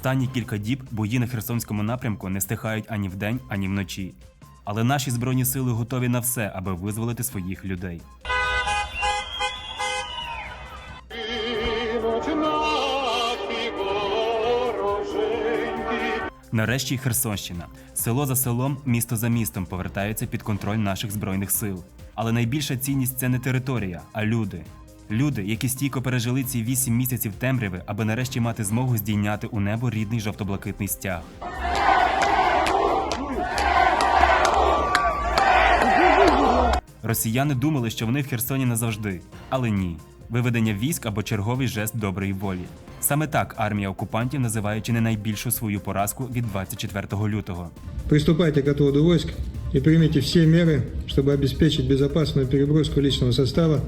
Останні кілька діб бої на Херсонському напрямку не стихають ані вдень, ані вночі. Але наші збройні сили готові на все, аби визволити своїх людей. Нарешті Херсонщина. Село за селом, місто за містом повертаються під контроль наших збройних сил. Але найбільша цінність це не територія, а люди. Люди, які стійко пережили ці вісім місяців темряви, аби нарешті мати змогу здійняти у небо рідний жовто-блакитний стяг. Росіяни думали, що вони в Херсоні назавжди, але ні. Виведення військ або черговий жест доброї волі. Саме так армія окупантів називає чи не найбільшу свою поразку від 24 лютого. Приступайте к отводу войск и примите все меры, чтобы обеспечить безопасную переброску личного состава,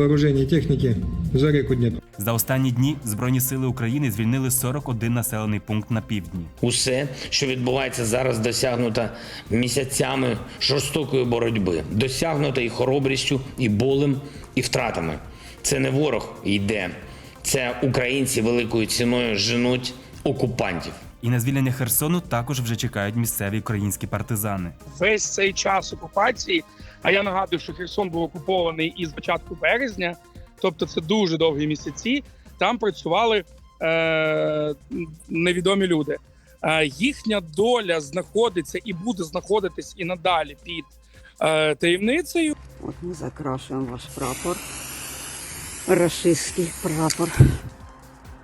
вооружения и техники за реку Днепр. За останні дні Збройні сили України звільнили 41 населений пункт на півдні. Усе, що відбувається зараз, досягнуто місяцями жорстокої боротьби, досягнуто і хоробрістю, і болем, і втратами. Це не ворог йде, це українці великою ціною женуть окупантів. І на звільнення Херсону також вже чекають місцеві українські партизани. весь цей час окупації. А я нагадую, що Херсон був окупований із початку березня, тобто це дуже довгі місяці. Там працювали е, невідомі люди. Е, їхня доля знаходиться і буде знаходитись і надалі під е, таємницею. От ми закрашуємо ваш прапор. Рашистський прапор.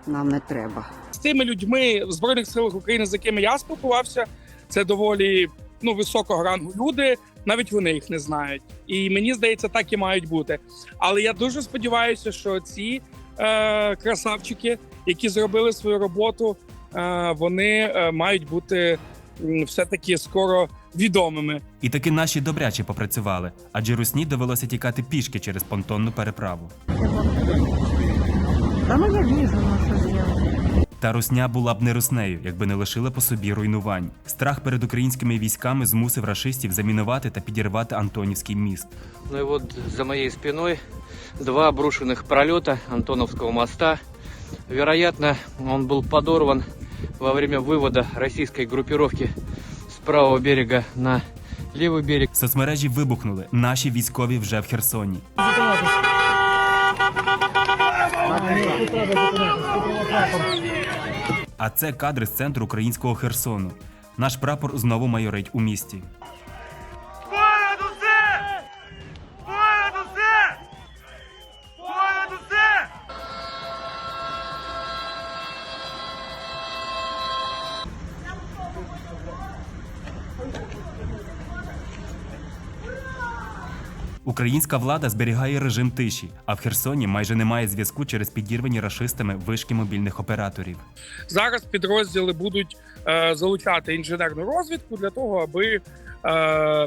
Нам не треба. З тими людьми в збройних силах України, з якими я спілкувався, це доволі ну високого рангу люди. Навіть вони їх не знають. І мені здається, так і мають бути. Але я дуже сподіваюся, що ці е, красавчики, які зробили свою роботу, е, вони е, мають бути м, все-таки скоро відомими. І таки наші добряче попрацювали, адже русні довелося тікати пішки через понтонну переправу. Та ну я вижу, на що зробити. Та русня була б не руснею, якби не лишила по собі руйнувань. Страх перед українськими військами змусив рашистів замінувати та підірвати Антонівський міст. Ну и вот за моей спиной два обрушенных пролета Антоновского моста. Вероятно, он был подорван во время вывода российской группировки с правого берега на левый берег. Соцмережі вибухнули. Наші військові вже в Херсоні. А це кадри з центру українського Херсону. Наш прапор знову майорить у місті. Українська влада зберігає режим тиші, а в Херсоні майже немає зв'язку через підірвані рашистами вишки мобільних операторів. Зараз підрозділи будуть е, залучати інженерну розвідку для того, аби е,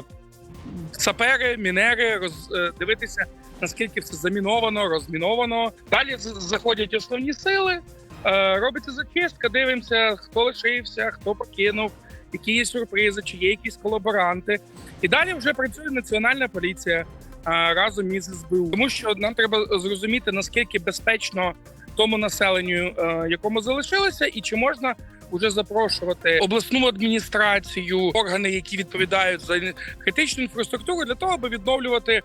сапери, мінери роз, е, дивитися, наскільки все заміновано, розміновано. Далі заходять основні сили, е, робиться зачистка, дивимося, хто лишився, хто покинув, які є сюрпризи, чи є якісь колаборанти. І далі вже працює національна поліція разом із СБУ. Тому що нам треба зрозуміти, наскільки безпечно тому населенню, е, якому залишилося, і чи можна вже запрошувати обласну адміністрацію, органи, які відповідають за критичну інфраструктуру, для того, аби відновлювати е,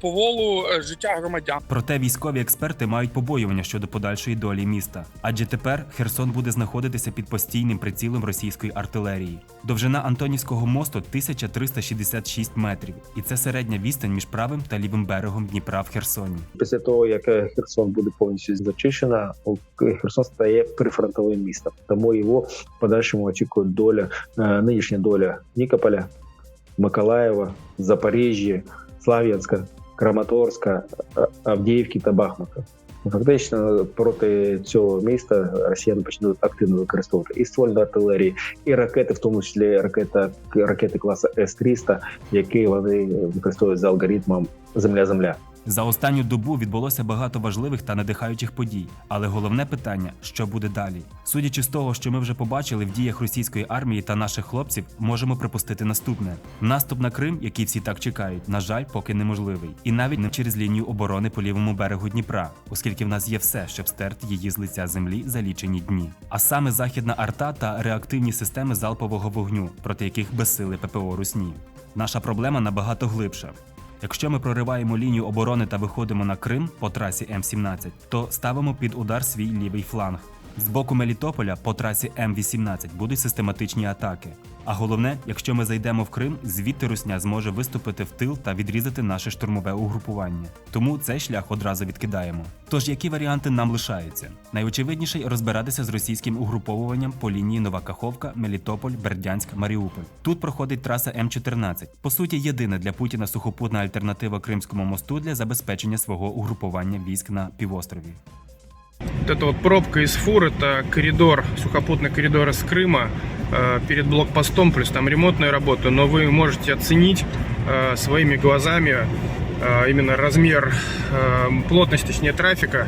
поволу е, життя громадян. Проте військові експерти мають побоювання щодо подальшої долі міста, адже тепер Херсон буде знаходитися під постійним прицілом російської артилерії. Довжина Антонівського мосту 1366 метрів, і це середня відстань між правим та лівим берегом Дніпра в Херсоні. Після того, як Херсон буде повністю зачищена, Херсон стає прифронтовим містом. Тому його в подальшому очікує доля, е, нинішня доля Нікополя, Миколаєва, Запоріжжя, Слав'янська, Краматорська, е, Авдіївки та Бахмута. Фактично проти цього міста росіяни почнуть активно використовувати і ствольну артилерію, і ракети, в тому числі ракета ракети класу С-300, які вони використовують за алгоритмом Земля-Земля. За останню добу відбулося багато важливих та надихаючих подій, але головне питання, що буде далі. Судячи з того, що ми вже побачили в діях російської армії та наших хлопців, можемо припустити наступне: наступ на Крим, який всі так чекають, на жаль, поки неможливий, і навіть не через лінію оборони по лівому берегу Дніпра, оскільки в нас є все, щоб стерти її з лиця землі за лічені дні. А саме західна арта та реактивні системи залпового вогню, проти яких безсили ППО Русні. Наша проблема набагато глибша. Якщо ми прориваємо лінію оборони та виходимо на Крим по трасі М17, то ставимо під удар свій лівий фланг. З боку Мелітополя по трасі М18 будуть систематичні атаки. А головне, якщо ми зайдемо в Крим, звідти Русня зможе виступити в тил та відрізати наше штурмове угрупування. Тому цей шлях одразу відкидаємо. Тож які варіанти нам лишаються? Найочевидніший розбиратися з російським угруповуванням по лінії Нова Каховка, Мелітополь, Бердянськ, Маріуполь. Тут проходить траса М14. По суті, єдина для Путіна сухопутна альтернатива Кримському мосту для забезпечення свого угрупування військ на півострові. Вот эта вот пробка из фур, это коридор, сухопутный коридор из Крыма э, перед блокпостом, плюс там ремонтная работа, но вы можете оценить э, своими глазами э, именно размер, э, плотность, точнее, трафика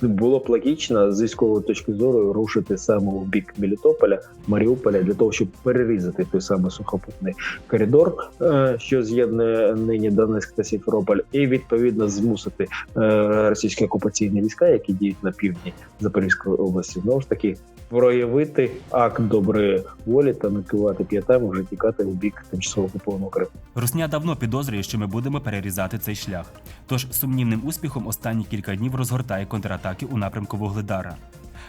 Було б логічно з військової точки зору рушити саме в бік Мелітополя, Маріуполя для того, щоб перерізати той самий сухопутний коридор, е, що з'єднує нині Донецьк та Сімферополь, і відповідно змусити е, російські окупаційні війська, які діють на півдні Запорізької області, знову ж таки проявити акт доброї волі та накивати п'ятами вже тікати в бік тимчасово окупованого Криму. Русня давно підозрює, що ми будемо перерізати цей шлях. Тож сумнівним успіхом останні кілька днів розгортає контратаки у напрямку Вугледара.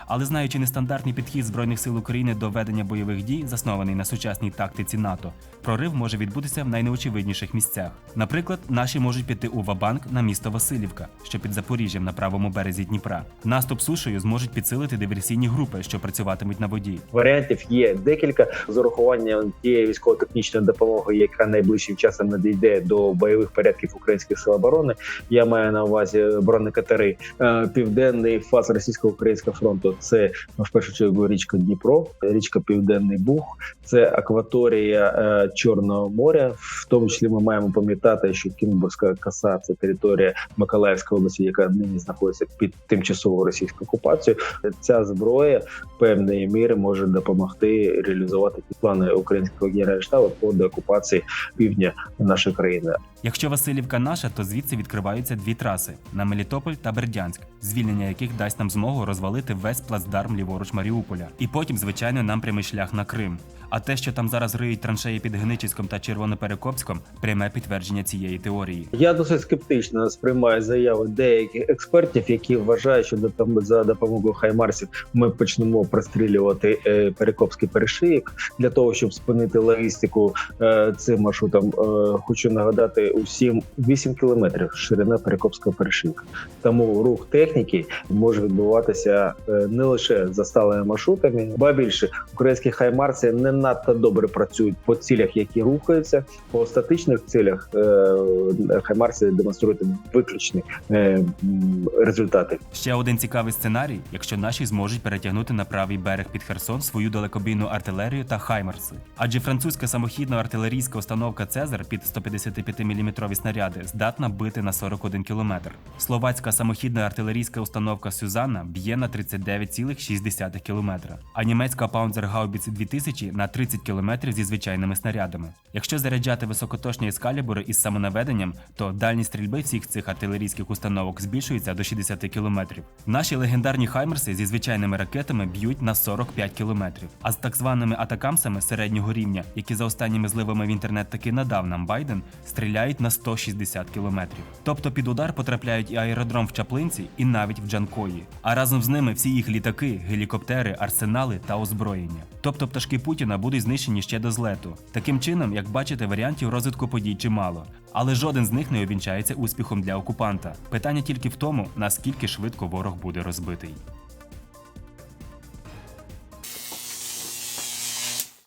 Але знаючи нестандартний підхід Збройних сил України до ведення бойових дій, заснований на сучасній тактиці НАТО, прорив може відбутися в найнеочевидніших місцях. Наприклад, наші можуть піти у Вабанк на місто Васильівка, що під Запоріжжям на правому березі Дніпра. Наступ сушею зможуть підсилити диверсійні групи, що працюватимуть на воді. Варіантів є декілька з урахуванням тієї військово-технічної допомоги, яка найближчим часом надійде до бойових порядків українських сил оборони. Я маю на увазі бронекатери. Е, Південний фаз російсько-українського фронту це в першу чергу річка Дніпро, річка Південний Буг, це акваторія е, Чорного моря. В тому числі ми маємо пам'ятати, що Кінбурзька коса це територія Миколаївської області, яка нині знаходиться під тимчасовою російською окупацією. Ця зброя певної міри може допомогти реалізувати ті плани українського генеральштабу по деокупації півдня нашої країни. Якщо Васильівка наша, то звідси відкриваються дві траси на Мелітополь та Бердянськ, звільнення яких дасть нам змогу розвалити весь плацдарм ліворуч Маріуполя. І потім, звичайно, нам прямий шлях на Крим. А те, що там зараз риють траншеї під Геничиськом та Червоноперекопськом, пряме підтвердження цієї теорії. Я досить скептично сприймаю заяви деяких експертів, які вважають, що допом- за допомогою хаймарсів ми почнемо прострілювати е, перекопський перешийок для того, щоб спинити логістику е, цим маршрутом. Е, хочу нагадати усім 8 кілометрів ширина перекопського перешийка. Тому рух техніки може відбуватися не лише за сталими маршрутами, ба більше українські хаймарси не надто добре працюють по цілях, які рухаються. По статичних цілях е, хаймарси демонструють виключні е, результати. Ще один цікавий сценарій, якщо наші зможуть перетягнути на правий берег під Херсон свою далекобійну артилерію та хаймарси. Адже французька самохідна артилерійська установка Цезар під 155 мм снаряди здатна бити на 41 км. Словацька самохідна артилерійська установка Сюзанна б'є на 39,6 км, а німецька Паунзергаубіц 2000 на 30 км зі звичайними снарядами. Якщо заряджати високоточні ескалібури із самонаведенням, то дальність стрільби всіх цих артилерійських установок збільшується до 60 км. Наші легендарні хаймерси зі звичайними ракетами б'ють на 45 км, а з так званими атакамсами середнього рівня, які за останніми зливами в інтернет таки надав нам Байден, стріляють на 160 км. Тобто під удар потрапляють і аеродром в Чаплинці, і навіть в Джанкої. А разом з ними всі їх літаки, гелікоптери, арсенали та озброєння. Тобто пташки Путіна будуть знищені ще до злету. Таким чином, як бачите, варіантів розвитку подій чимало. Але жоден з них не обінчається успіхом для окупанта. Питання тільки в тому, наскільки швидко ворог буде розбитий.